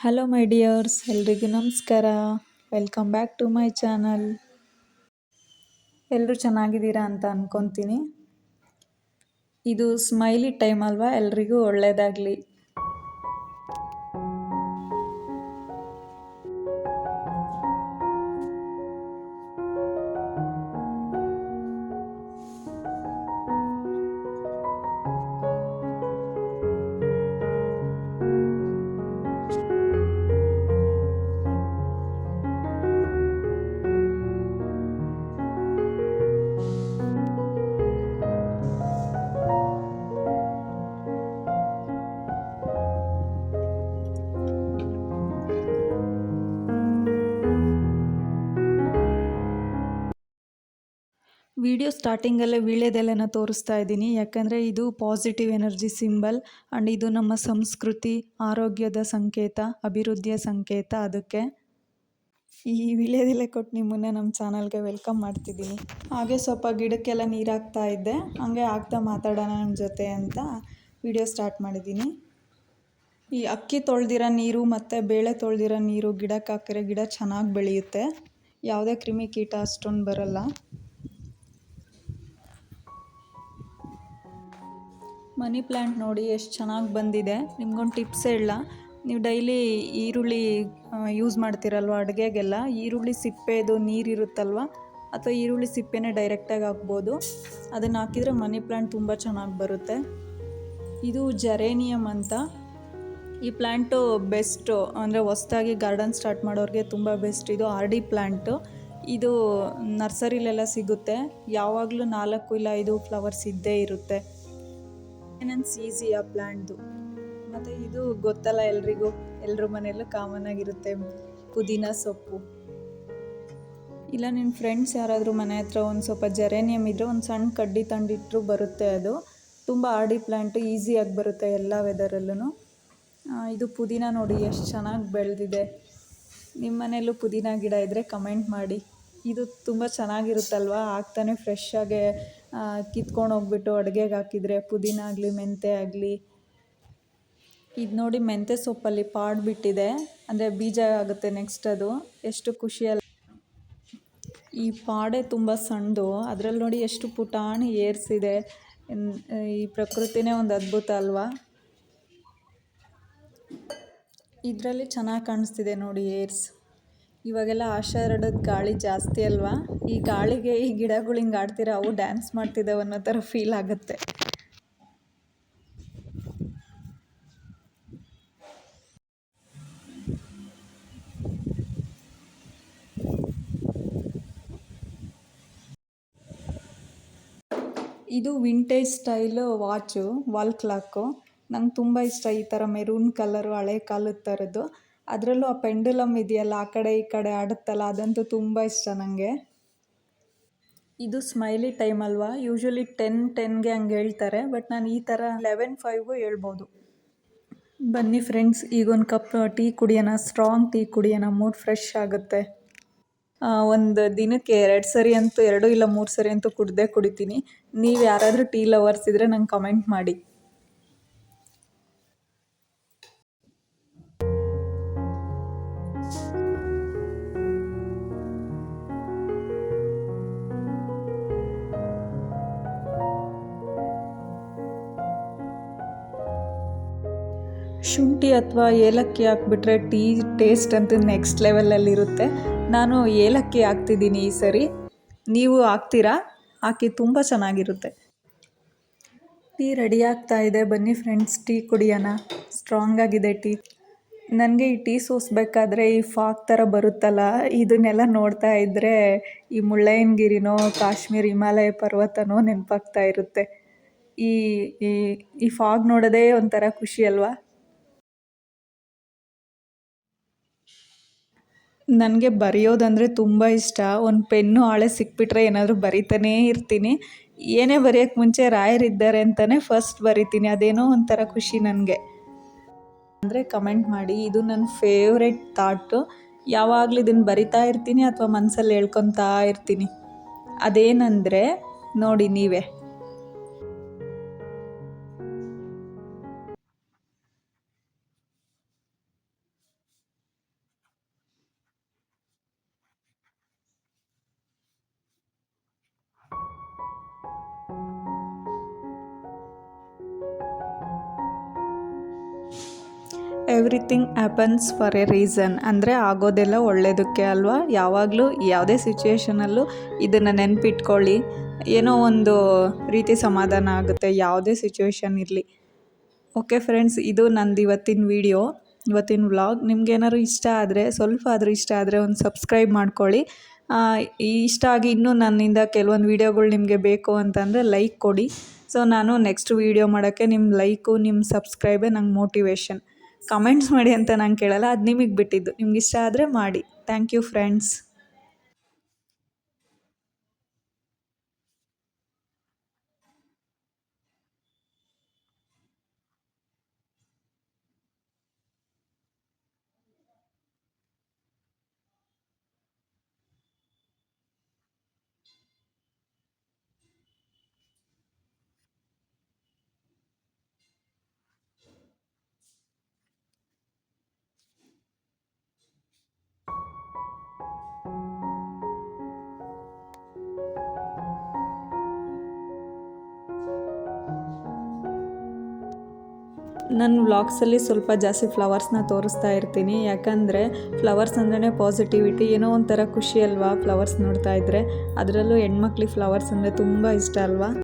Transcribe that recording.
Hello my dears ಎಲ್ರಿಗೂ ನಮಸ್ಕಾರ. Welcome back to my channel ಎಲ್ಲರೂ ಚೆನ್ನಾಗಿದ್ದೀರಾ ಅಂತ ಅಂದ್ಕೊತೀನಿ ಇದು ಸ್ಮೈಲಿ ಟೈಮ್ ಅಲ್ವಾ? ಎಲ್ರಿಗೂ ಒಳ್ಳೆಯದಾಗಲಿ ವಿಡಿಯೋ ಸ್ಟಾರ್ಟಿಂಗಲ್ಲೇ ವೀಳ್ಯದೆಲೆನ ತೋರಿಸ್ತಾ ಇದ್ದೀನಿ. ಯಾಕಂದರೆ ಇದು ಪಾಸಿಟಿವ್ ಎನರ್ಜಿ ಸಿಂಬಲ್ ಆ್ಯಂಡ್ ಇದು ನಮ್ಮ ಸಂಸ್ಕೃತಿ, ಆರೋಗ್ಯದ ಸಂಕೇತ, ಅಭಿವೃದ್ಧಿಯ ಸಂಕೇತ ಅದಕ್ಕೆ. ಈ ವೀಳ್ಯದೆಲೆ ಕೊಟ್ಟು ನಿಮ್ಮನ್ನ ನಮ್ಮ ಚಾನಲ್ಗೆ ವೆಲ್ಕಮ್ ಮಾಡ್ತಿದ್ದೀನಿ. ಹಾಗೆ ಸ್ವಲ್ಪ ಗಿಡಕ್ಕೆಲ್ಲ ನೀರು ಹಾಕ್ತಾ ಇದ್ದೆ. ಹಾಗೆ ಆಗ್ತಾ ಮಾತಾಡೋಣ ನಿಮ್ಮ ಜೊತೆ ಅಂತ ವಿಡಿಯೋ ಸ್ಟಾರ್ಟ್ ಮಾಡಿದ್ದೀನಿ. ಈ ಅಕ್ಕಿ ತೊಳೆದಿರೋ ನೀರು ಮತ್ತು ಬೇಳೆ ತೊಳೆದಿರೋ ನೀರು ಗಿಡಕ್ಕೆ ಹಾಕಿರೋ ಗಿಡ ಚೆನ್ನಾಗಿ ಬೆಳೆಯುತ್ತೆ. ಯಾವುದೇ ಕ್ರಿಮಿ ಕೀಟ ಅಷ್ಟೊಂದು ಬರಲ್ಲ. ಮನಿ ಪ್ಲ್ಯಾಂಟ್ ನೋಡಿ ಎಷ್ಟು ಚೆನ್ನಾಗಿ ಬಂದಿದೆ. ನಿಮ್ಗೊಂದು ಟಿಪ್ಸ್ ಹೇಳ ನೀವು ಡೈಲಿ ಈರುಳ್ಳಿ ಯೂಸ್ ಮಾಡ್ತೀರಲ್ವ ಅಡುಗೆಗೆಲ್ಲ? ಈರುಳ್ಳಿ ಸಿಪ್ಪೆದು ನೀರಿರುತ್ತಲ್ವ ಅಥವಾ ಈರುಳ್ಳಿ ಸಿಪ್ಪೆನೇ ಡೈರೆಕ್ಟಾಗಿ ಹಾಕ್ಬೋದು. ಅದನ್ನು ಹಾಕಿದರೆ ಮನಿ ಪ್ಲ್ಯಾಂಟ್ ತುಂಬ ಚೆನ್ನಾಗಿ ಬರುತ್ತೆ. ಇದು ಜರೇನಿಯಮ್ ಅಂತ. ಈ ಪ್ಲ್ಯಾಂಟು ಬೆಸ್ಟು, ಅಂದರೆ ಹೊಸ್ದಾಗಿ ಗಾರ್ಡನ್ ಸ್ಟಾರ್ಟ್ ಮಾಡೋರಿಗೆ ತುಂಬ ಬೆಸ್ಟ್. ಇದು ಆರ್ ಡಿ ಪ್ಲ್ಯಾಂಟು ಇದು ನರ್ಸರಿಲೆಲ್ಲ ಸಿಗುತ್ತೆ. ಯಾವಾಗಲೂ ನಾಲ್ಕು ಇಲ್ಲ ಐದು ಫ್ಲವರ್ಸ್ ಇದ್ದೇ ಇರುತ್ತೆ. ಮೇಂಟೆನೆನ್ಸ್ ಈಸಿ ಆ ಪ್ಲ್ಯಾಂಟ್ದು ಮತ್ತು ಇದು ಗೊತ್ತಲ್ಲ ಎಲ್ರಿಗೂ ಎಲ್ಲರ ಮನೆಯಲ್ಲೂ ಕಾಮನ್ ಆಗಿರುತ್ತೆ ಪುದೀನ ಸೊಪ್ಪು. ಇಲ್ಲ ನಿನ್ನ ಫ್ರೆಂಡ್ಸ್ ಯಾರಾದರೂ ಮನೆ ಹತ್ರ ಒಂದು ಸ್ವಲ್ಪ ಜರೇನಿಯಮ್ ಇದ್ದರೆ ಒಂದು ಸಣ್ಣ ಕಡ್ಡಿ ತಂಡಿಟ್ಟರು ಬರುತ್ತೆ ಅದು. ತುಂಬ ಆಡಿ ಪ್ಲ್ಯಾಂಟು ಈಸಿಯಾಗಿ ಬರುತ್ತೆ ಎಲ್ಲ ವೆದರಲ್ಲೂ ಇದು ಪುದೀನ ನೋಡಿ, ಎಷ್ಟು ಚೆನ್ನಾಗಿ ಬೆಳೆದಿದೆ. ನಿಮ್ಮ ಮನೆಯಲ್ಲೂ ಪುದೀನ ಗಿಡ ಇದ್ದರೆ ಕಮೆಂಟ್ ಮಾಡಿ. ಇದು ತುಂಬ ಚೆನ್ನಾಗಿರುತ್ತಲ್ವ? ಆಗ್ತಾನೆ ಫ್ರೆಶ್ ಆಗಿ ಕಿತ್ಕೊಂಡು ಹೋಗ್ಬಿಟ್ಟು ಅಡುಗೆಗೆ ಹಾಕಿದರೆ ಪುದೀನ ಆಗಲಿ ಮೆಂತೆ ಆಗಲಿ. ಇದು ನೋಡಿ ಮೆಂತೆ ಸೊಪ್ಪಲ್ಲಿ ಪಾಡ್ ಬಿಟ್ಟಿದೆ ಅಂದರೆ ಬೀಜ ಆಗುತ್ತೆ ನೆಕ್ಸ್ಟ್ ಅದು. ಎಷ್ಟು ಖುಷಿಯಲ್ಲ. ಈ ಪಾಡೆ ತುಂಬ ಸಣ್ಣದು. ಅದರಲ್ಲಿ ನೋಡಿ ಎಷ್ಟು ಪುಟಾಣಿ ಏರ್ಸಿದೆ. ಈ ಪ್ರಕೃತಿನೇ ಒಂದು ಅದ್ಭುತ ಅಲ್ವಾ. ಇದರಲ್ಲಿ ಚೆನ್ನಾಗಿ ಕಾಣಿಸ್ತಿದೆ ನೋಡಿ ಏರ್ಸ್. ಇವಾಗೆಲ್ಲ ಆಷಾಢದ ಗಾಳಿ ಜಾಸ್ತಿ ಅಲ್ವಾ? ಈ ಗಾಳಿಗೆ ಈ ಗಿಡಗಳು ಹಿಂಗೆ ಆಡ್ತಿರೋ? ಅವು ಡ್ಯಾನ್ಸ್ ಮಾಡ್ತಿದ್ದಾವೆ ಅನ್ನೋ ಥರ ಫೀಲ್ ಆಗುತ್ತೆ. ಇದು vintage style watch wall clock ನಂಗೆ ತುಂಬ ಇಷ್ಟ ಈ ಥರ ಮೆರೂನ್ ಕಲರು ಹಳೆ ಕಾಲದ ಥರದ್ದು ಅದರಲ್ಲೂ ಆ ಪೆಂಡುಲಮ್ ಇದೆಯಲ್ಲ, ಆ ಕಡೆ ಈ ಕಡೆ ಆಡುತ್ತಲ್ಲ, ಅದಂತೂ ತುಂಬ ಇಷ್ಟ ನನಗೆ ಇದು ಸ್ಮೈಲಿ ಟೈಮ್ ಅಲ್ವಾ? ಯೂಶ್ವಲಿ ಟೆನ್ ಟೆನ್ಗೆ ಹಂಗೆ ಹೇಳ್ತಾರೆ ಬಟ್ ನಾನು ಈ ಥರ ಲೆವೆನ್ ಫೈವ್ಗೂ ಹೇಳ್ಬೋದು. ಬನ್ನಿ ಫ್ರೆಂಡ್ಸ್ ಈಗ ಒಂದು ಕಪ್ ಟೀ ಕುಡಿಯೋಣ ಸ್ಟ್ರಾಂಗ್ ಟೀ ಕುಡಿಯೋಣ ಮೂಡ್ ಫ್ರೆಶ್ ಆಗುತ್ತೆ. ಒಂದು ದಿನಕ್ಕೆ ಎರಡು ಸರಿ ಅಂತೂ, ಎರಡು ಇಲ್ಲ ಮೂರು ಸರಿ ಅಂತೂ ಕುಡ್ದೇ ಕುಡಿತೀನಿ. ನೀವು ಯಾರಾದರೂ ಟೀ ಲವರ್ಸ್ ಇದ್ದರೆ ನಂಗೆ ಕಮೆಂಟ್ ಮಾಡಿ. ಶುಂಠಿ ಅಥವಾ ಏಲಕ್ಕಿ ಹಾಕ್ಬಿಟ್ರೆ ಟೀ ಟೇಸ್ಟ್ ಅಂತೂ ನೆಕ್ಸ್ಟ್ ಲೆವೆಲಲ್ಲಿರುತ್ತೆ ನಾನು ಏಲಕ್ಕಿ ಹಾಕ್ತಿದ್ದೀನಿ ಈ ಸರಿ. ನೀವು ಹಾಕ್ತೀರಾ? ಹಾಕಿ ತುಂಬ ಚೆನ್ನಾಗಿರುತ್ತೆ. ಟೀ ರೆಡಿ ಆಗ್ತಾ ಇದೆ. ಬನ್ನಿ ಫ್ರೆಂಡ್ಸ್, ಟೀ ಕುಡಿಯೋಣ. ಸ್ಟ್ರಾಂಗ್ ಆಗಿದೆ ಟೀ. ನನಗೆ ಈ ಟೀ ಸೋಸ್ಬೇಕಾದ್ರೆ ಈ ಫಾಗ್ ಥರ ಬರುತ್ತಲ್ಲ, ಇದನ್ನೆಲ್ಲ ನೋಡ್ತಾ ಇದ್ದರೆ ಈ ಮುಳ್ಳಯ್ಯನಗಿರಿನೋ, ಕಾಶ್ಮೀರ್ ಹಿಮಾಲಯ ಪರ್ವತನೋ ನೆನಪಾಗ್ತಾ ಇರುತ್ತೆ. ಈ ಈ ಫಾಗ್ ನೋಡೋದೇ ಒಂಥರ ಖುಷಿ ಅಲ್ವಾ? ನನಗೆ ಬರೆಯೋದಂದರೆ ತುಂಬ ಇಷ್ಟ. ಒಂದು ಪೆನ್ನು ಹಾಳೆ ಸಿಕ್ಬಿಟ್ರೆ ಏನಾದರೂ ಬರಿತಾನೇ ಇರ್ತೀನಿ. ಏನೇ ಬರೆಯೋಕ್ಕೆ ಮುಂಚೆ ರಾಯರಿದ್ದಾರೆ ಅಂತಲೇ ಫಸ್ಟ್ ಬರಿತೀನಿ. ಅದೇನೋ ಒಂಥರ ಖುಷಿ ನನಗೆ. ಅಂದರೆ ಕಮೆಂಟ್ ಮಾಡಿ, ಇದು ನನ್ನ ಫೇವ್ರೆಟ್ ಥಾಟು ಯಾವಾಗಲೂ ಇದನ್ನು ಬರಿತಾ ಇರ್ತೀನಿ ಅಥವಾ ಮನಸ್ಸಲ್ಲಿ ಹೇಳ್ಕೊತಾ ಇರ್ತೀನಿ. ಅದೇನಂದರೆ, ನೋಡಿ ನೀವೇ. Everything happens for a reason ಅಂದರೆ ಆಗೋದೆಲ್ಲ ಒಳ್ಳೆಯದಕ್ಕೆ ಅಲ್ವಾ? ಯಾವಾಗಲೂ ಯಾವುದೇ ಸಿಚುವೇಶನಲ್ಲೂ ಇದನ್ನು ನೆನಪಿಟ್ಕೊಳ್ಳಿ. ಏನೋ ಒಂದು ರೀತಿ ಸಮಾಧಾನ ಆಗುತ್ತೆ. ಯಾವುದೇ ಸಿಚುವೇಶನ್ ಇರಲಿ. ಓಕೆ ಫ್ರೆಂಡ್ಸ್ ಇದು ನಂದು ಇವತ್ತಿನ ವಿಡಿಯೋ ಇವತ್ತಿನ ವ್ಲಾಗ್ ನಿಮ್ಗೇನಾದ್ರು ಇಷ್ಟ ಆದರೆ, ಸ್ವಲ್ಪ ಆದರೂ ಇಷ್ಟ ಆದರೆ ಒಂದು ಸಬ್ಸ್ಕ್ರೈಬ್ ಮಾಡ್ಕೊಳ್ಳಿ. ಇಷ್ಟ ಆಗಿ ಇನ್ನೂ ನನ್ನಿಂದ ಕೆಲವೊಂದು ವೀಡಿಯೋಗಳು ನಿಮಗೆ ಬೇಕು ಅಂತಂದರೆ ಲೈಕ್ ಕೊಡಿ. ಸೊ ನಾನು ನೆಕ್ಸ್ಟ್ ವೀಡಿಯೋ ಮಾಡೋಕ್ಕೆ ನಿಮ್ಮ ಲೈಕು ನಿಮ್ಮ ಸಬ್ಸ್ಕ್ರೈಬೇ ನಂಗೆ ಮೋಟಿವೇಶನ್ ಕಮೆಂಟ್ಸ್ ಮಾಡಿ ಅಂತ ನಾನು ಕೇಳಲ್ಲ, ಅದು ನಿಮಗೆ ಬಿಟ್ಟಿದ್ದು. ನಿಮ್ಗೆ ಇಷ್ಟ ಆದರೆ ಮಾಡಿ. ಥ್ಯಾಂಕ್ ಯು ಫ್ರೆಂಡ್ಸ್ ನನ್ನ ವ್ಲಾಗ್ಸಲ್ಲಿ ಸ್ವಲ್ಪ ಜಾಸ್ತಿ ಫ್ಲವರ್ಸ್ನ ತೋರಿಸ್ತಾ ಇರ್ತೀನಿ. ಯಾಕಂದರೆ ಫ್ಲವರ್ಸ್ ಅಂದ್ರೆ ಪಾಸಿಟಿವಿಟಿ. ಏನೋ ಒಂಥರ ಖುಷಿ ಅಲ್ವಾ ಫ್ಲವರ್ಸ್ ನೋಡ್ತಾ ಇದ್ದರೆ ಅದರಲ್ಲೂ ಹೆಣ್ಮಕ್ಳಿಗೆ ಫ್ಲವರ್ಸ್ ಅಂದರೆ ತುಂಬ ಇಷ್ಟ ಅಲ್ವಾ?